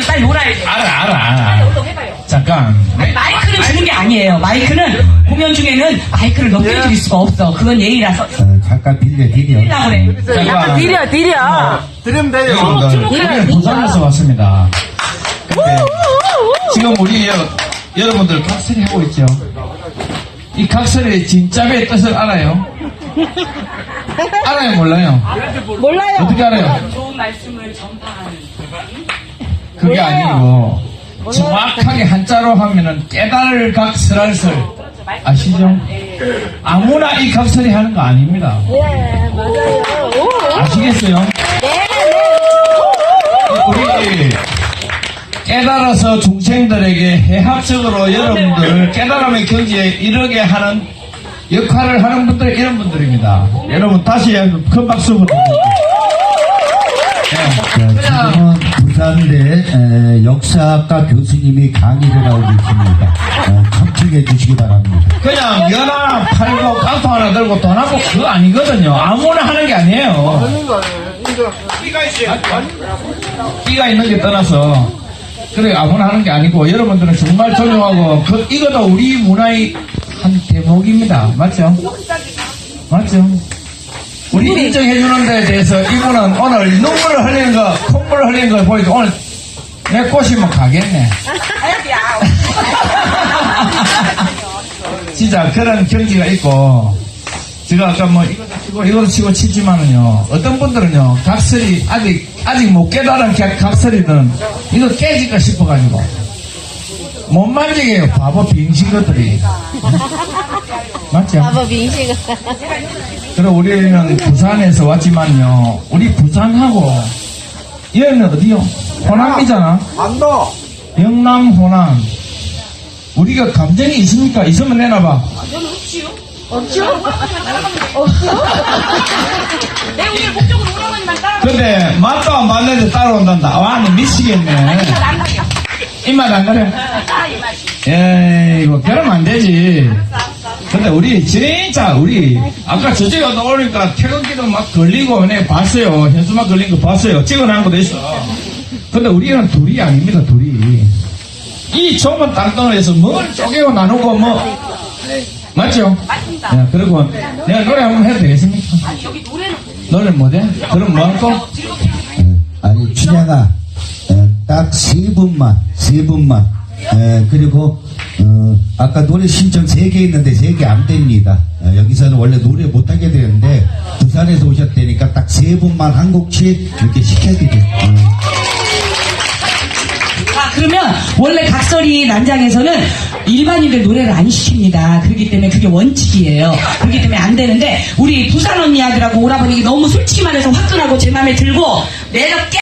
빨리 놀아야지. 알아, 알아, 알아. 운동해봐요. 잠깐. 마이크는 주는 게 아니에요. 마이크는 공연 중에는 마이크를 넘겨드릴 수가 없어. 그건 예의라서. 어, 잠깐 빌려드려. 이라고 그래. 잠깐. 디려 디려 드리면 돼요. 부산에서 왔습니다. 근데 지금 우리 여, 여러분들 각설이 하고 있죠? 이 각설의 진짜 의 뜻을 알아요? 알아요, 몰라요? 몰라요 어떻게 알아요? 좋은 말씀을 전파하는. 그게 아니고 정확하게 한자로 하면은 깨달을 각설할 설 아시죠? 아무나 이 각설이 하는 거 아닙니다. 예 맞아요 오. 아시겠어요? 우리 깨달아서 중생들에게 해합적으로 여러분들을 깨달음의 경지에 이르게 하는 역할을 하는 분들이 이런 분들입니다. 여러분 다시 큰 박수 부탁드립니다. 네. 자, 지금은 부산대 에, 역사학과 교수님이 강의를 하고 계십니다. 어, 청취해 주시기 바랍니다. 그냥 연 하나 팔고 깡통 하나 들고 돈 하고 그거 아니거든요. 아무나 하는 게 아니에요. 아니에요. 인정. 끼가 있는 게 떠나서 그래 아무나 하는 게 아니고 여러분들은 정말 존중하고 그 이것도 우리 문화의 한 대목입니다. 맞죠? 맞죠? 우리 인정해주는 데에 대해서 이분은 오늘 눈물을 흘리는 거, 콧물을 흘리는 걸 보니까 오늘 내 꼬시면 가겠네. 진짜 그런 경지가 있고 제가 아까 뭐 이것도 치고 이것도 치고 치지만은요 어떤 분들은요 각설이 아직 아직 못 깨달은 각- 각설이든 이거 깨질까 싶어가지고. 못 만지게요. 바보 빙신 것들이 맞죠? 바보 빙시가 그리고 우리는 부산에서 왔지만요 우리 부산하고 얘는 어디요? 호남이잖아 안도. 영남 호남 우리가 감정이 있습니까? 있으면 내놔봐 없죠? 내 오늘 목적으로 오라고만 따라. 근데 맛도 안 봤는데 따라온단다. 와, 너 미치겠네. 입맛 안 가려? 에이, 이거 그러면 안 되지. 근데 우리 진짜 우리 아까 저쪽에 오니까 태극기도 막 걸리고 내 봤어요. 현수막 걸린 거 봤어요. 찍어놓은 것도 있어. 근데 우리는 둘이 아닙니다. 둘이. 이 좁은 땅덩어리에서 뭘 쪼개고 나누고 뭐 맞죠? 맞습니다. 야, 그리고 내가 노래 한번 해도 되겠습니까? 아니, 여기 노래는 노래 뭐돼? 그럼 뭐 할까? 어, 아니 춘향아 딱 세 분만 세 분만 에, 그리고 어, 아까 노래 신청 세개 있는데 세개안 됩니다 어, 여기서는 원래 노래 못하게 되는데 부산에서 오셨다니까 딱세 분만 한 곡씩 이렇게 시켜드릴게요 어. 아, 그러면 원래 각설이 난장에서는 일반인들 노래를 안 시킵니다. 그렇기 때문에 그게 원칙이에요. 그렇기 때문에 안 되는데 우리 부산 언니 아들하고 오라버니 너무 솔직히 말해서 화끈하고 제 마음에 들고 매력 깨